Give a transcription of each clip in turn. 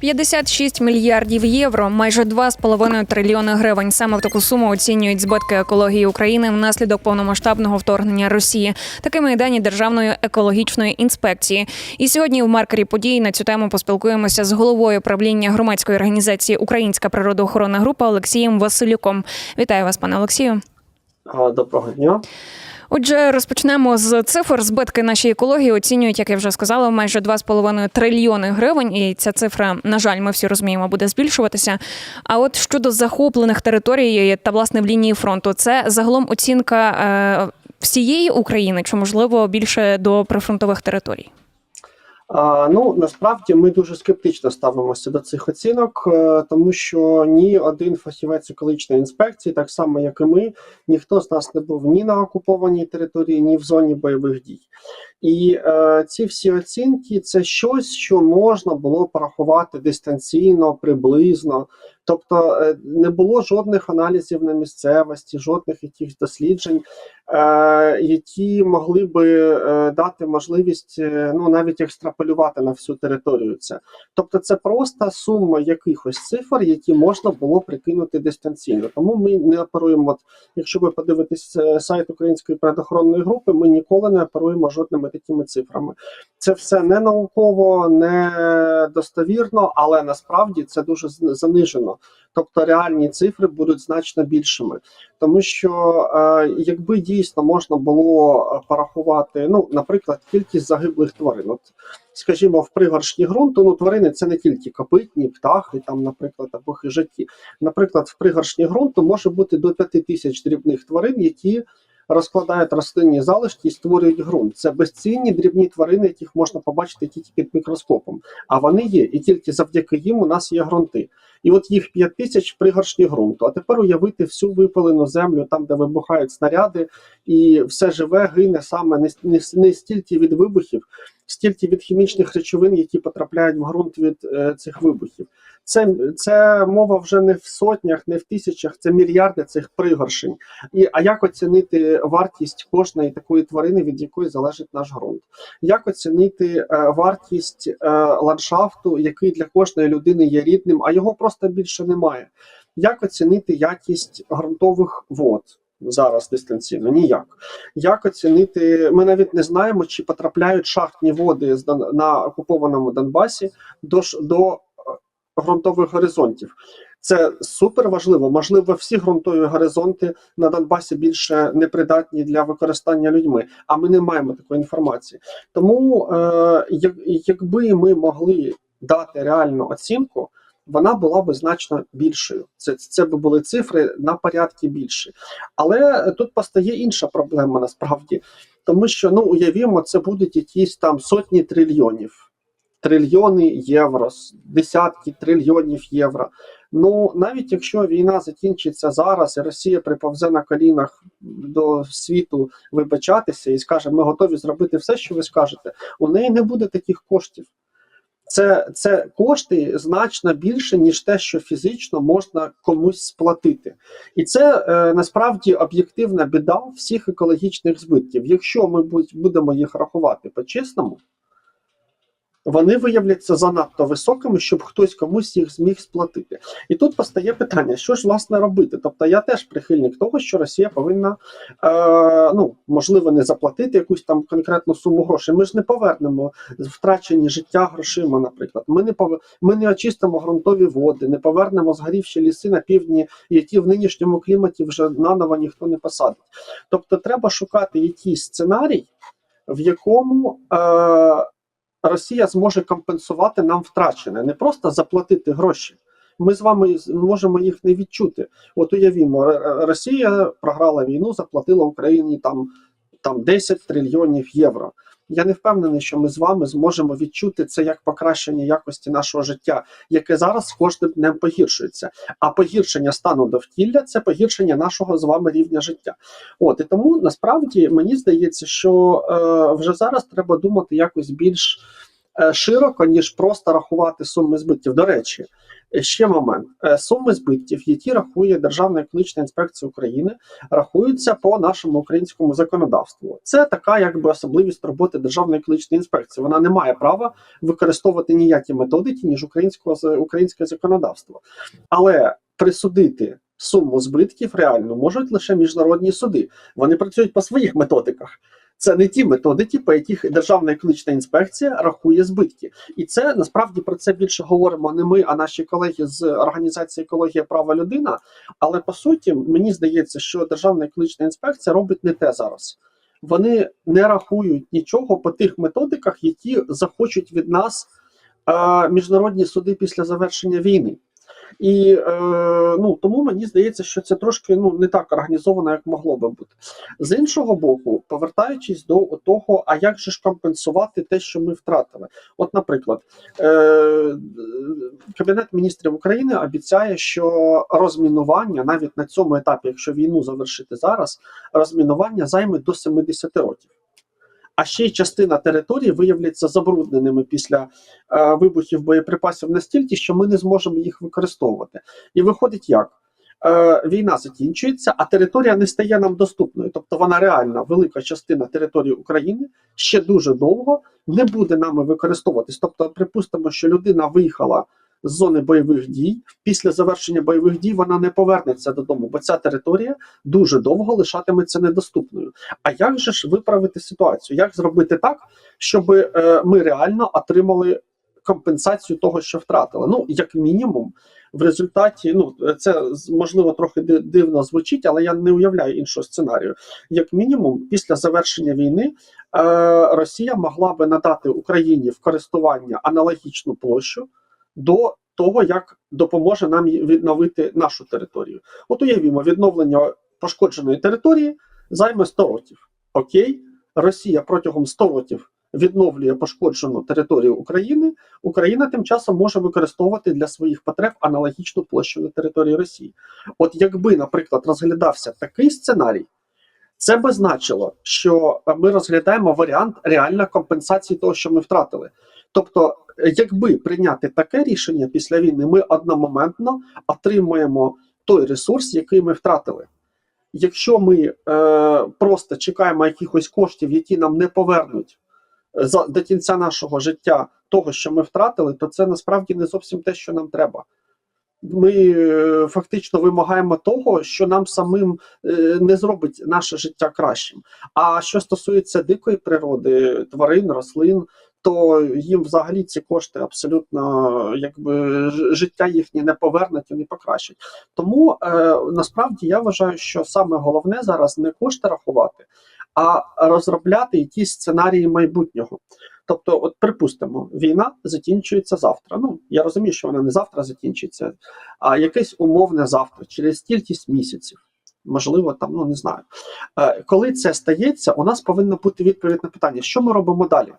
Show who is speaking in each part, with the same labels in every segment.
Speaker 1: 56 мільярдів євро, майже 2,5 трильйони гривень. Саме в таку суму оцінюють збитки екології України внаслідок повномасштабного вторгнення Росії. Такими дані Державної екологічної інспекції. І сьогодні в маркері подій на цю тему поспілкуємося з головою правління громадської організації Українська природоохоронна група Олексієм Василюком. Вітаю вас, пане Олексію.
Speaker 2: Доброго дня.
Speaker 1: Отже, розпочнемо з цифр. Збитки нашій екології оцінюють, як я вже сказала, майже 2,5 трильйони гривень. І ця цифра, на жаль, ми всі розуміємо, буде збільшуватися. А от щодо захоплених територій та власне в лінії фронту, це загалом оцінка е, всієї України, чи можливо більше до прифронтових територій?
Speaker 2: Ну насправді ми дуже скептично ставимося до цих оцінок, е, тому що ні один фахівець екологічної інспекції, так само як і ми, ніхто з нас не був ні на окупованій території, ні в зоні бойових дій. І е, ці всі оцінки це щось, що можна було порахувати дистанційно, приблизно. Тобто е, не було жодних аналізів на місцевості, жодних якихось досліджень, е, які могли би е, дати можливість е, ну навіть екстраполювати на всю територію це. Тобто, це просто сума якихось цифр, які можна було прикинути дистанційно. Тому ми не оперуємо. От, якщо ви подивитесь сайт Української предохоронної групи, ми ніколи не оперуємо жодними такими цифрами. Це все не науково, не достовірно, але насправді це дуже занижено. Тобто реальні цифри будуть значно більшими, тому що е, якби дійсно можна було е, порахувати, ну, наприклад, кількість загиблих тварин. От, скажімо, в пригоршні ґрунту, ну тварини це не тільки копитні, птахи, там, наприклад, або хижаки. Наприклад, в пригоршні ґрунту може бути до 5 тисяч дрібних тварин, які розкладають рослинні залишки і створюють ґрунт. Це безцінні дрібні тварини, яких можна побачити тільки під мікроскопом. А вони є, і тільки завдяки їм у нас є ґрунти. І от їх 5 тисяч пригоршні ґрунту. А тепер уявити всю випалену землю, там, де вибухають снаряди, і все живе гине саме не, не, не стільки від вибухів, стільки від хімічних речовин, які потрапляють в ґрунт від е, цих вибухів. Це, це мова вже не в сотнях, не в тисячах, це мільярди цих пригоршень. І, а як оцінити вартість кожної такої тварини, від якої залежить наш ґрунт? Як оцінити е, вартість е, ландшафту, який для кожної людини є рідним, а його просто більше немає? Як оцінити якість ґрунтових вод? Зараз дистанційно ніяк. Як оцінити? Ми навіть не знаємо, чи потрапляють шахтні води на окупованому Донбасі до, до е, ґрунтових горизонтів. Це супер важливо. Можливо, всі ґрунтові горизонти на Донбасі більше непридатні для використання людьми, а ми не маємо такої інформації. Тому, е, якби ми могли дати реальну оцінку, вона була би значно більшою. Це, це би були цифри на порядки більші. Але тут постає інша проблема насправді, тому що ну уявімо, це будуть якісь там сотні трильйонів. Трильйони євро, десятки трильйонів євро. Ну навіть якщо війна закінчиться зараз, і Росія приповзе на колінах до світу вибачатися і скаже, ми готові зробити все, що ви скажете, у неї не буде таких коштів. Це, це кошти значно більше, ніж те, що фізично можна комусь сплатити. І це е, насправді об'єктивна біда всіх екологічних збитків. Якщо ми будь- будемо їх рахувати по-чесному, вони виявляться занадто високими, щоб хтось комусь їх зміг сплатити. І тут постає питання: що ж власне робити? Тобто я теж прихильник того, що Росія повинна е, ну можливо не заплатити якусь там конкретну суму грошей. Ми ж не повернемо втрачені життя грошима. Наприклад, ми не пов... ми не очистимо ґрунтові води, не повернемо згорівші ліси на півдні, які в нинішньому кліматі вже наново ніхто не посадить. Тобто, треба шукати якийсь сценарій, в якому е, Росія зможе компенсувати нам втрачене, не просто заплатити гроші. Ми з вами можемо їх не відчути. От уявімо, Росія програла війну, заплатила Україні там, там 10 трильйонів євро. Я не впевнений, що ми з вами зможемо відчути це як покращення якості нашого життя, яке зараз з кожним днем погіршується. А погіршення стану довкілля це погіршення нашого з вами рівня життя. От і тому насправді мені здається, що е, вже зараз треба думати якось більш е, широко, ніж просто рахувати суми збитків. До речі, Ще момент. Е, Суми збитків, які рахує Державна екологічна інспекція України, рахуються по нашому українському законодавству. Це така якби особливість роботи Державної екологічної інспекції. Вона не має права використовувати ніякі методики, ніж українського українське законодавство. Але присудити суму збитків реально можуть лише міжнародні суди. Вони працюють по своїх методиках. Це не ті методики, по яких Державна екологічна інспекція рахує збитки. І це насправді про це більше говоримо не ми, а наші колеги з організації екологія права людина. Але по суті, мені здається, що Державна екологічна інспекція робить не те зараз. Вони не рахують нічого по тих методиках, які захочуть від нас е, міжнародні суди після завершення війни. І е, ну тому мені здається, що це трошки ну не так організовано, як могло би бути. З іншого боку, повертаючись до того, а як же ж компенсувати те, що ми втратили? От, наприклад, е, Кабінет міністрів України обіцяє, що розмінування навіть на цьому етапі, якщо війну завершити зараз, розмінування займе до 70 років. А ще й частина території виявляться забрудненими після е, вибухів боєприпасів настільки, що ми не зможемо їх використовувати. І виходить як? Е, війна закінчується, а територія не стає нам доступною. Тобто вона реальна велика частина території України ще дуже довго не буде нами використовуватись. Тобто, припустимо, що людина виїхала з зони бойових дій. Після завершення бойових дій вона не повернеться додому, бо ця територія дуже довго лишатиметься недоступною. А як же ж виправити ситуацію? Як зробити так, щоб е, ми реально отримали компенсацію того, що втратили? Ну, як мінімум, в результаті, ну це можливо трохи дивно звучить, але я не уявляю іншого сценарію. Як мінімум, після завершення війни е, Росія могла би надати Україні в користування аналогічну площу до того, як допоможе нам відновити нашу територію. От уявімо, відновлення пошкодженої території займе 100 років. Окей, Росія протягом 100 років відновлює пошкоджену територію України. Україна тим часом може використовувати для своїх потреб аналогічну площу на території Росії. От якби, наприклад, розглядався такий сценарій. Це би значило, що ми розглядаємо варіант реальної компенсації того, що ми втратили. Тобто, якби прийняти таке рішення після війни, ми одномоментно отримуємо той ресурс, який ми втратили. Якщо ми е, просто чекаємо якихось коштів, які нам не повернуть за, до кінця нашого життя того, що ми втратили, то це насправді не зовсім те, що нам треба. Ми е, фактично вимагаємо того, що нам самим е, не зробить наше життя кращим. А що стосується дикої природи, тварин, рослин, то їм взагалі ці кошти абсолютно якби життя їхнє не повернуть і не покращать. Тому е, насправді я вважаю, що саме головне зараз не кошти рахувати, а розробляти якісь сценарії майбутнього. Тобто, от припустимо, війна закінчується завтра. Ну я розумію, що вона не завтра закінчиться, а якесь умовне завтра, через кількість місяців. Можливо, там ну не знаю. Е, коли це стається, у нас повинна бути відповідь на питання, що ми робимо далі.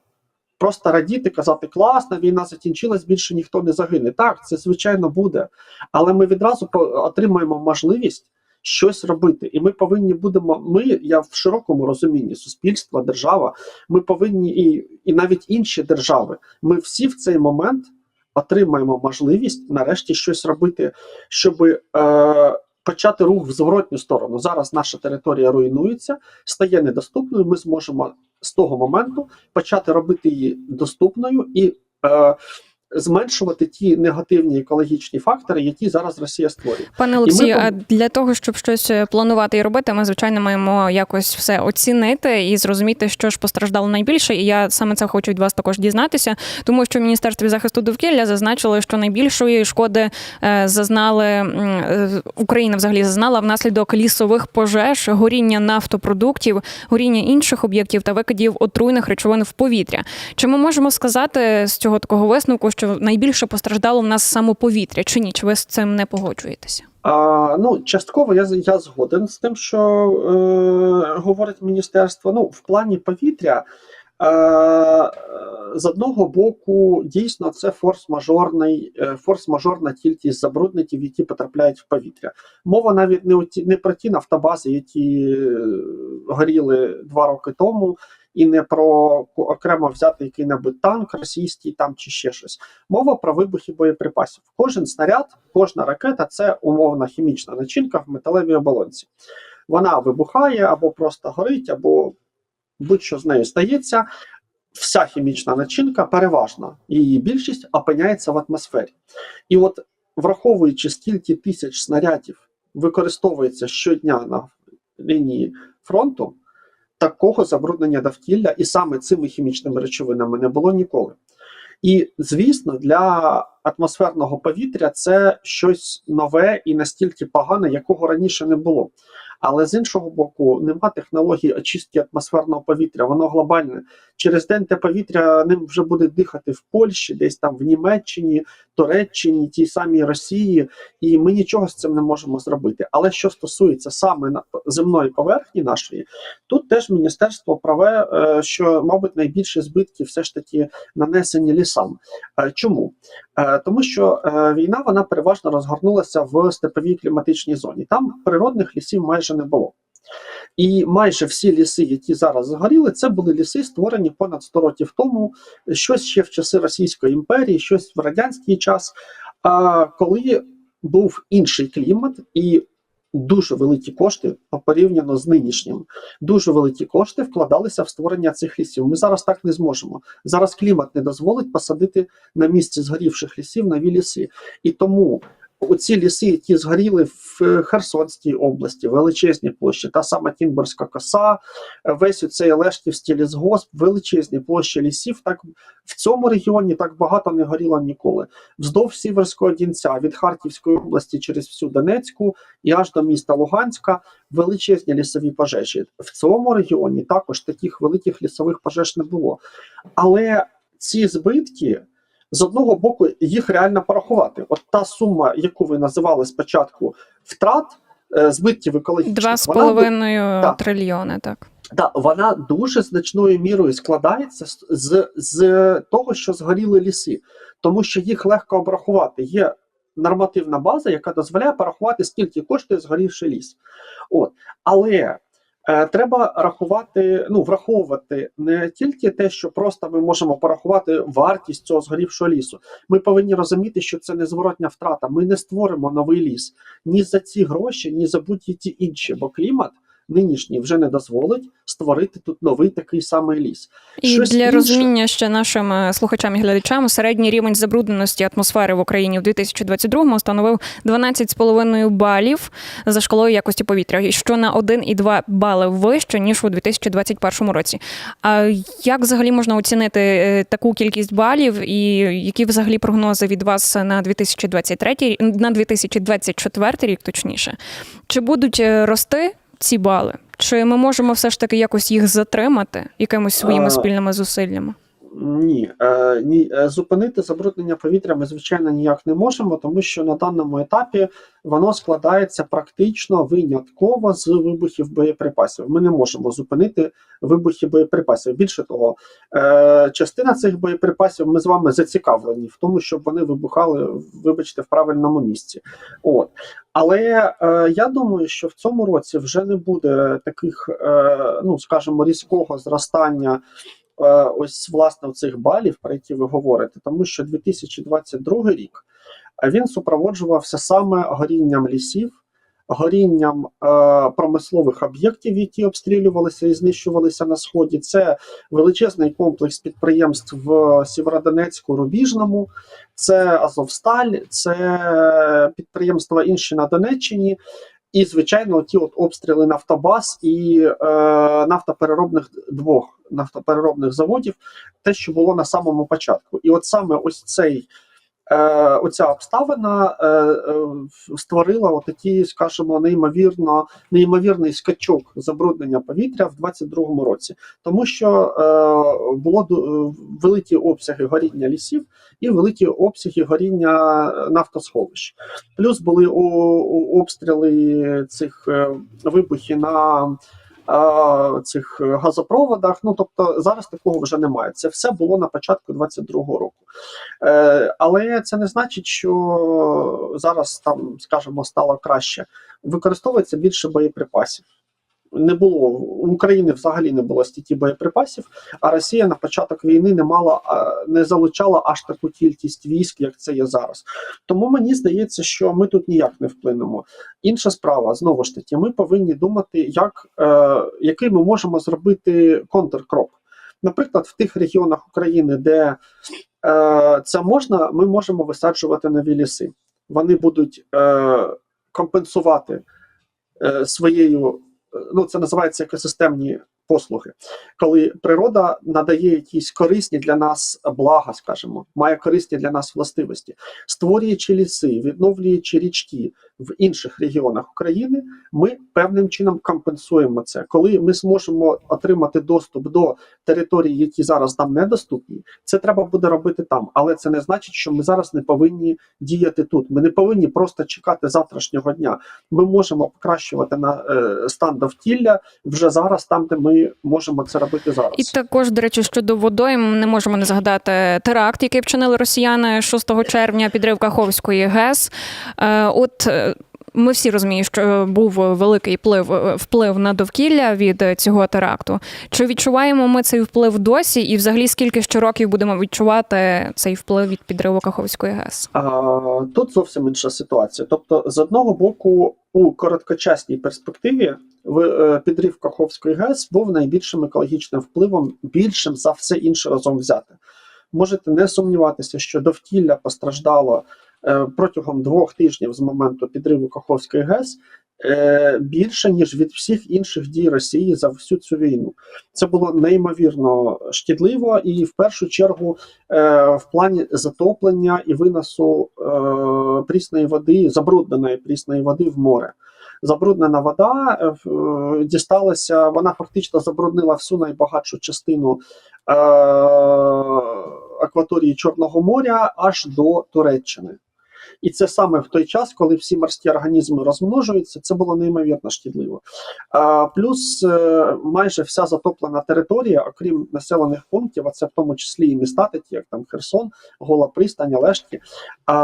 Speaker 2: Просто радіти, казати, класна, війна закінчилась, більше ніхто не загине. Так, це звичайно буде. Але ми відразу отримаємо можливість щось робити. І ми повинні будемо. Ми, я в широкому розумінні, суспільство, держава, ми повинні і, і навіть інші держави. Ми всі в цей момент отримаємо можливість нарешті щось робити, щоб е, почати рух в зворотню сторону. Зараз наша територія руйнується, стає недоступною. Ми зможемо з того моменту почати робити її доступною і. Е, Зменшувати ті негативні екологічні фактори, які зараз Росія створює.
Speaker 1: Пане Олексію,
Speaker 2: ми
Speaker 1: а для того, щоб щось е, планувати і робити, ми звичайно маємо якось все оцінити і зрозуміти, що ж постраждало найбільше. І я саме це хочу від вас також дізнатися, тому що в міністерстві захисту довкілля зазначили, що найбільшої шкоди е, зазнали е, Україна взагалі зазнала внаслідок лісових пожеж, горіння нафтопродуктів, горіння інших об'єктів та викидів отруйних речовин в повітря. Чи ми можемо сказати з цього такого висновку, що найбільше постраждало в нас саме повітря, чи ні? Чи ви з цим не погоджуєтеся?
Speaker 2: А, ну, частково я, я згоден з тим, що е, говорить міністерство. Ну, в плані повітря. Е, з одного боку, дійсно, це форс-мажорний, е, форс-мажорна кількість забрудників, які потрапляють в повітря. Мова навіть не, не про ті нафтобази, які е, горіли два роки тому, і не про окремо взяти який-небудь танк російський там чи ще щось. Мова про вибухи боєприпасів. Кожен снаряд, кожна ракета це умовна хімічна начинка в металевій оболонці. Вона вибухає або просто горить, або будь-що з нею стається. Вся хімічна начинка переважна, її більшість опиняється в атмосфері. І от враховуючи, скільки тисяч снарядів використовується щодня на лінії фронту, такого забруднення довкілля і саме цими хімічними речовинами не було ніколи. І звісно, для атмосферного повітря це щось нове і настільки погане, якого раніше не було. Але з іншого боку, нема технології очистки атмосферного повітря, воно глобальне. Через день те повітря ним вже буде дихати в Польщі, десь там в Німеччині, Туреччині, тій самій Росії, і ми нічого з цим не можемо зробити. Але що стосується саме земної поверхні нашої, тут теж міністерство праве, е, що, мабуть, найбільше збитків все ж таки нанесені лісам. Е, Чому? Е, Тому що війна вона переважно розгорнулася в степовій кліматичній зоні. Там природних лісів майже не було. І майже всі ліси, які зараз згоріли, це були ліси, створені понад 100 років тому, щось ще в часи Російської імперії, щось в радянський час, а, коли був інший клімат і дуже великі кошти порівняно з нинішнім. Дуже великі кошти вкладалися в створення цих лісів. Ми зараз так не зможемо. Зараз клімат не дозволить посадити на місці згорівших лісів нові ліси. І тому оці ліси, які згоріли в Херсонській області, величезні площі, та сама Кінбурська коса, весь оцей Лешківський лісгосп, величезні площі лісів. Так в цьому регіоні так багато не горіло ніколи. Вздовж Сіверського Дінця від Харківської області через всю Донецьку і аж до міста Луганська величезні лісові пожежі. В цьому регіоні також таких великих лісових пожеж не було. Але ці збитки. З одного боку, їх реально порахувати. От та сума, яку ви називали спочатку втрат е, збитків екологічних,
Speaker 1: Два з половиною трильйони, так.
Speaker 2: Да, вона дуже значною мірою складається з, з, з того, що згоріли ліси, тому що їх легко обрахувати. Є нормативна база, яка дозволяє порахувати, скільки коштує згорівший ліс. От. Але треба рахувати, ну, враховувати не тільки те, що просто ми можемо порахувати вартість цього згорівшого лісу. Ми повинні розуміти, що це незворотня втрата. Ми не створимо новий ліс ні за ці гроші, ні за будь-які інші, бо клімат нинішній вже не дозволить створити тут новий такий самий ліс.
Speaker 1: І
Speaker 2: Щось
Speaker 1: для
Speaker 2: інше.
Speaker 1: розуміння ще нашим е, слухачам і глядачам середній рівень забрудненості атмосфери в Україні в 2022-му становив 12,5 балів за шкалою якості повітря, і що на 1,2 бали вище ніж у 2021 році. А як взагалі можна оцінити е, таку кількість балів, і які взагалі прогнози від вас на 2023, на 2024 рік, точніше? Чи будуть е, рости ці бали? Чи ми можемо все ж таки якось їх затримати якимись своїми спільними зусиллями?
Speaker 2: Ні, е, ні, е, зупинити забруднення повітря ми звичайно ніяк не можемо, тому що на даному етапі воно складається практично винятково з вибухів боєприпасів. Ми не можемо зупинити вибухи боєприпасів. Більше того, е, частина цих боєприпасів ми з вами зацікавлені в тому, щоб вони вибухали, вибачте, в правильному місці. От. Але я думаю, що в цьому році вже не буде таких, ну скажімо, різкого зростання. Е, Ось власне цих балів, про які ви говорите, тому що 2022 рік е, він супроводжувався саме горінням лісів, горінням е, промислових об'єктів, які обстрілювалися і знищувалися на сході. Це величезний комплекс підприємств в Сєвєродонецьку, Рубіжному, це Азовсталь, це підприємства інші на Донеччині. І, звичайно, ті от обстріли Нафтобаз і е, нафтопереробних двох нафтопереробних заводів, те, що було на самому початку. І от саме ось цей оця обставина е, е, створила отакий, скажімо, неймовірно, неймовірний скачок забруднення повітря в 2022 році, тому що е, було великі обсяги горіння лісів і великі обсяги горіння нафтосховищ. Плюс були обстріли цих е, вибухів на е, цих газопроводах. Ну тобто зараз такого вже немає. Це все було на початку 22-го року. Е, але це не значить, що зараз там, скажімо, стало краще. Використовується більше боєприпасів. Не було у України взагалі не було стільки боєприпасів, а Росія на початок війни не мала не залучала аж таку кількість військ, як це є зараз. Тому мені здається, що ми тут ніяк не вплинемо. Інша справа знову ж таки, ми повинні думати, як е, який ми можемо зробити контркрок. Наприклад, в тих регіонах України, де е, це можна, ми можемо висаджувати нові ліси. Вони будуть е, компенсувати е, своєю, ну це називається екосистемні послуги, коли природа надає якісь корисні для нас блага, скажімо, має корисні для нас властивості, створюючи ліси, відновлюючи річки в інших регіонах України, ми певним чином компенсуємо це. Коли ми зможемо отримати доступ до територій, які зараз нам недоступні, це треба буде робити там. Але це не значить, що ми зараз не повинні діяти тут. Ми не повинні просто чекати завтрашнього дня. Ми можемо покращувати на е, стан довкілля вже зараз, там де ми можемо це робити зараз.
Speaker 1: І також, до речі, щодо водойм не можемо не згадати теракт, який вчинили росіяни 6 червня, підрив Каховської ГЕС. Е, От е, ми всі розуміємо, що був великий вплив, вплив на довкілля від цього теракту. Чи відчуваємо ми цей вплив досі? І взагалі скільки ще років будемо відчувати цей вплив від підриву Каховської ГЕС?
Speaker 2: Тут зовсім інша ситуація. Тобто, з одного боку, у короткочасній перспективі е, підрив Каховської ГЕС був найбільшим екологічним впливом, більшим за все інше разом взяте. Можете не сумніватися, що довкілля постраждало е, протягом двох тижнів з моменту підриву Каховської ГЕС е, більше ніж від всіх інших дій Росії за всю цю війну. Це було неймовірно шкідливо, і в першу чергу е, в плані затоплення і виносу е, прісної води, забрудненої прісної води в море. Забруднена вода е, е, дісталася, вона фактично забруднила всю найбагатшу частину е, акваторії Чорного моря аж до Туреччини. І це саме в той час, коли всі морські організми розмножуються, це було неймовірно шкідливо. А, плюс е, майже вся затоплена територія, окрім населених пунктів, а це в тому числі і міста, такі як там Херсон, Гола Пристань, Олешки. А,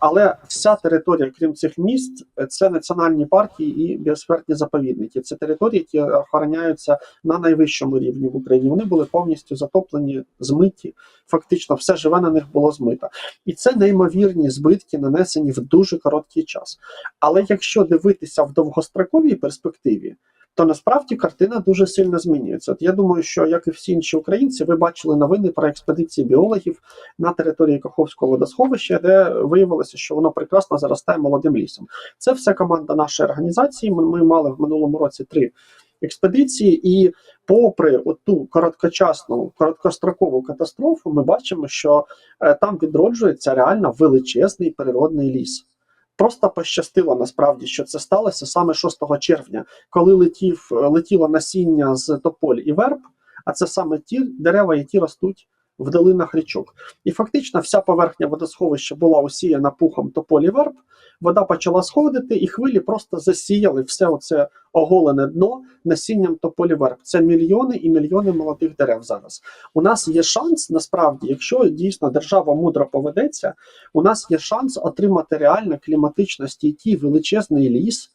Speaker 2: але вся територія, крім цих міст, це національні партії і біосферні заповідники. Це території, які охороняються на найвищому рівні в Україні. Вони були повністю затоплені, змиті. Фактично, все живе на них було змито. І це неймовірні збитки, нанесені в дуже короткий час. Але якщо дивитися в довгостроковій перспективі, то насправді картина дуже сильно змінюється. От я думаю, що як і всі інші українці, ви бачили новини про експедиції біологів на території Каховського водосховища, де виявилося, що воно прекрасно заростає молодим лісом. Це все команда нашої організації. Ми, ми мали в минулому році три експедиції, і попри оту короткочасну, короткострокову катастрофу, ми бачимо, що е, там відроджується реально величезний природний ліс. Просто пощастило насправді, що це сталося саме 6 червня, коли летів, летіло насіння з тополь і верб, а це саме ті дерева, які ростуть в долинах річок. І фактично вся поверхня водосховища була усіяна пухом тополі верб, вода почала сходити, і хвилі просто засіяли все оце оголене дно насінням тополі верб. Це мільйони і мільйони молодих дерев зараз. У нас є шанс, насправді, якщо дійсно держава мудро поведеться, у нас є шанс отримати реально кліматично стійкий величезний ліс,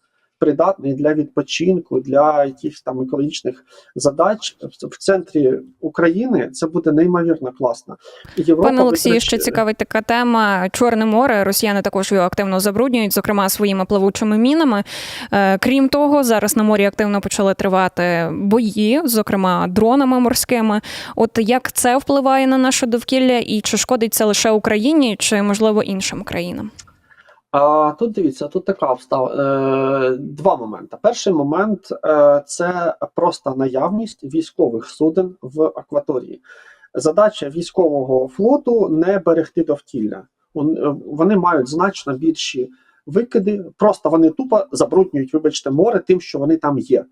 Speaker 2: придатний для відпочинку, для якихось там екологічних задач в центрі України. Це буде неймовірно класно. Європа
Speaker 1: Пане Олексію, ще цікавить така тема. Чорне море. Росіяни також його активно забруднюють, зокрема своїми плавучими мінами. Е, Крім того, зараз на морі активно почали тривати бої, зокрема дронами морськими. От як це впливає на наше довкілля, і чи шкодить це лише Україні, чи можливо іншим країнам?
Speaker 2: А тут дивіться, тут така встав Е, два моменти. Перший момент е, це просто наявність військових суден в акваторії. Задача військового флоту не берегти довкілля. Е, Вони мають значно більші викиди, просто вони тупо забруднюють, вибачте, море тим, що вони там є.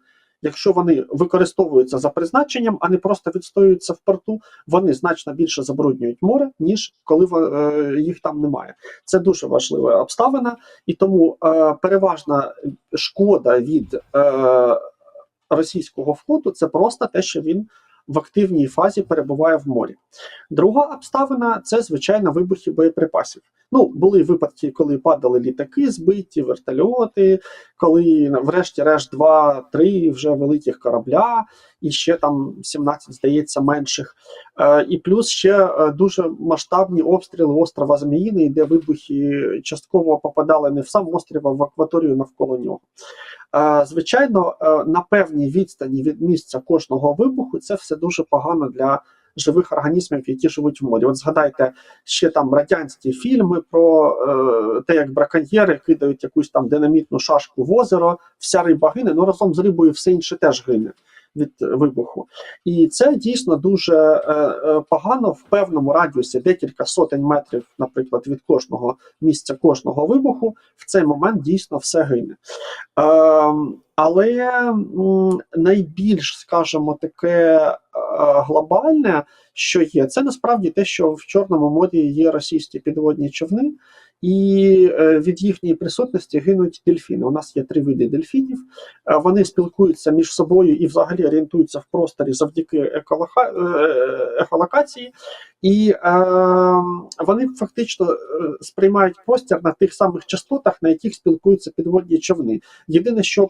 Speaker 2: Якщо вони використовуються за призначенням, а не просто відстоюються в порту, вони значно більше забруднюють море, ніж коли е, їх там немає. Це дуже важлива обставина, і тому е, переважна шкода від е, російського флоту це просто те, що він в активній фазі перебуває в морі. Друга обставина це звичайно вибухи боєприпасів. Ну, були випадки, коли падали літаки, збиті, вертольоти, коли врешті-решт два-три вже великих корабля, і ще там 17, здається, менших. Е, і плюс ще е, дуже масштабні обстріли острова Зміїний, де вибухи частково попадали не в сам острів, а в акваторію навколо нього. Е, звичайно, на певній відстані від місця кожного вибуху це все дуже погано для живих організмів, які живуть в морі. От згадайте ще там радянські фільми про е, те, як браконьєри кидають якусь там динамітну шашку в озеро, вся риба гине, ну разом з рибою все інше теж гине від вибуху. І це дійсно дуже е, е, погано в певному радіусі, декілька сотень метрів, наприклад, від кожного місця кожного вибуху, в цей момент дійсно все гине. Е, але найбільш, скажімо, таке е, глобальне, що є, це насправді те, що в Чорному морі є російські підводні човни, і е, від їхньої присутності гинуть дельфіни. У нас є три види дельфінів. Е, Вони спілкуються між собою і взагалі орієнтуються в просторі завдяки е, ехолокації, і е, вони фактично сприймають простір на тих самих частотах, на яких спілкуються підводні човни. Єдине, що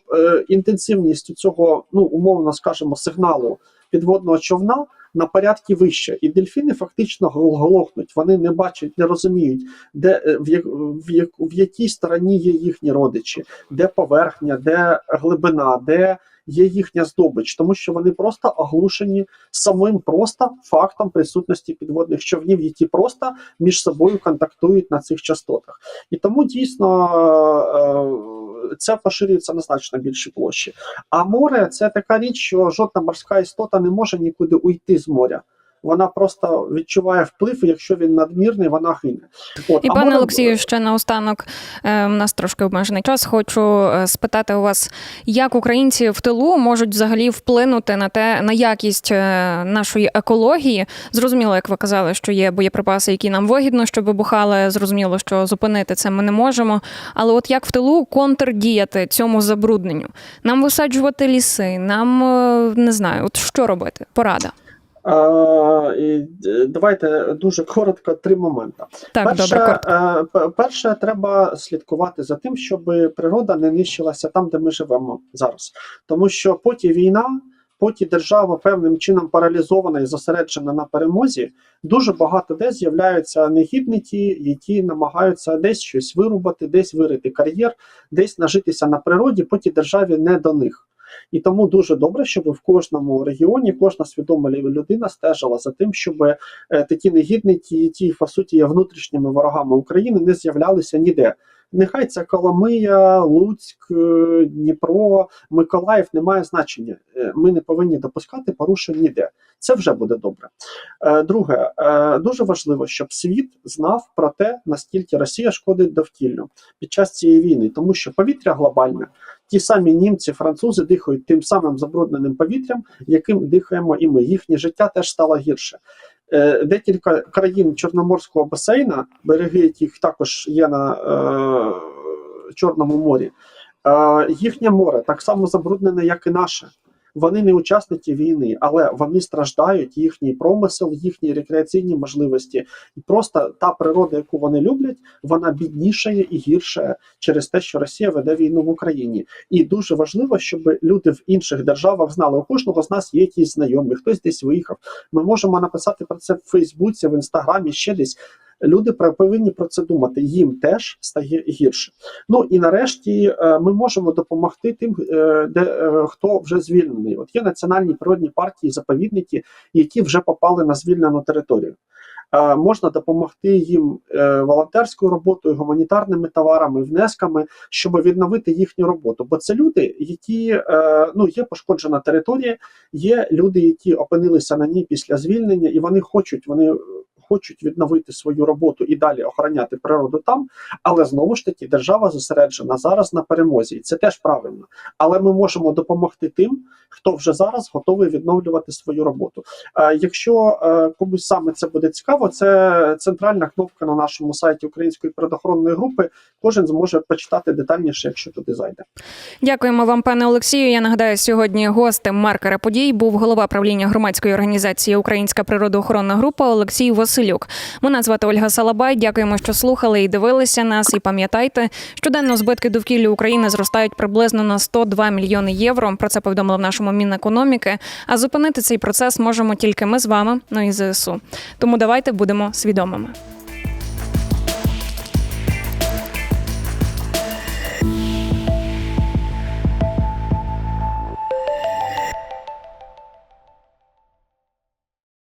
Speaker 2: інтенсивність цього, ну умовно скажемо, сигналу підводного човна на порядки вище, і дельфіни фактично гол- глохнуть. Вони не бачать, не розуміють, де е, в, як, в, як, в якій стороні є їхні родичі, де поверхня, де глибина, де є їхня здобич, тому що вони просто оглушені самим просто фактом присутності підводних човнів, які просто між собою контактують на цих частотах. І тому дійсно е, це поширюється на значно більші площі. А море це така річ, що жодна морська істота не може нікуди уйти з моря. Вона просто відчуває вплив, і якщо він надмірний, вона гине. От,
Speaker 1: І
Speaker 2: а
Speaker 1: пане
Speaker 2: море-
Speaker 1: Олексію, ще наостанок е, у нас трошки обмежений час. Хочу е, спитати у вас, як українці в тилу можуть взагалі вплинути на те на якість е, нашої екології. Зрозуміло, як ви казали, що є боєприпаси, які нам вигідно, щоб вибухали. Зрозуміло, що зупинити це ми не можемо. Але от як в тилу контрдіяти цьому забрудненню? Нам висаджувати ліси, нам е, не знаю, от що робити? Порада.
Speaker 2: Е, давайте дуже коротко три моменти.
Speaker 1: Так,
Speaker 2: перше,
Speaker 1: добре, коротко.
Speaker 2: е, перше, треба слідкувати за тим, щоб природа не нищилася там, де ми живемо зараз. Тому що поки війна, поки держава певним чином паралізована і зосереджена на перемозі, дуже багато де з'являються негідники, які намагаються десь щось вирубати, десь вирити кар'єр, десь нажитися на природі, поки державі не до них. І тому дуже добре, щоб в кожному регіоні кожна свідома лю- людина стежила за тим, щоб е, такі негідники, які по суті є внутрішніми ворогами України, не з'являлися ніде. Нехай це Коломия, Луцьк, е, Дніпро, Миколаїв не має значення. Е, Ми не повинні допускати порушень ніде. Це вже буде добре. Друге, дуже важливо, щоб світ знав про те, наскільки Росія шкодить довкіллю під час цієї війни, тому що повітря глобальне. Ті самі німці, французи дихають тим самим забрудненим повітрям, яким дихаємо і ми. Їхнє життя теж стало гірше. Е, Декілька країн Чорноморського басейна, береги яких також є на е, Чорному морі, е, їхнє море так само забруднене, як і наше. Вони не учасники війни, але вони страждають, їхній промисел, їхні рекреаційні можливості. І просто та природа, яку вони люблять, вона біднішає і гіршає через те, що Росія веде війну в Україні. І дуже важливо, щоб люди в інших державах знали, у кожного з нас є якісь знайомі, хтось десь виїхав. Ми можемо написати про це в Фейсбуці, в Інстаграмі, ще десь. Люди повинні про це думати. Їм теж стає гірше. Ну і нарешті е, ми можемо допомогти тим, е, де е, хто вже звільнений. От є національні природні партії, заповідники, які вже попали на звільнену територію. Можна допомогти їм волонтерською роботою, гуманітарними товарами, внесками, щоб відновити їхню роботу. Бо це люди, які ну є пошкоджена територія, є люди, які опинилися на ній після звільнення, і вони хочуть, вони хочуть відновити свою роботу і далі охороняти природу там. Але знову ж таки, держава зосереджена зараз на перемозі, і це теж правильно. Але ми можемо допомогти тим, хто вже зараз готовий відновлювати свою роботу. Е, Якщо е, комусь саме це буде цікаво, це центральна кнопка на нашому сайті Української природоохоронної групи. Кожен зможе почитати детальніше, якщо туди зайде.
Speaker 1: Дякуємо вам, пане Олексію. Я нагадаю, сьогодні гостем маркера подій був голова правління громадської організації Українська природоохоронна група Олексій Василюк. Мене звати Ольга Салабай. Дякуємо, що слухали і дивилися нас. І пам'ятайте, щоденно збитки довкілля України зростають приблизно на 102 мільйони євро. Про це повідомили в нашому Мінекономіки. А зупинити цей процес можемо тільки ми з вами, ну і ЗСУ. Тому давайте будемо свідомими.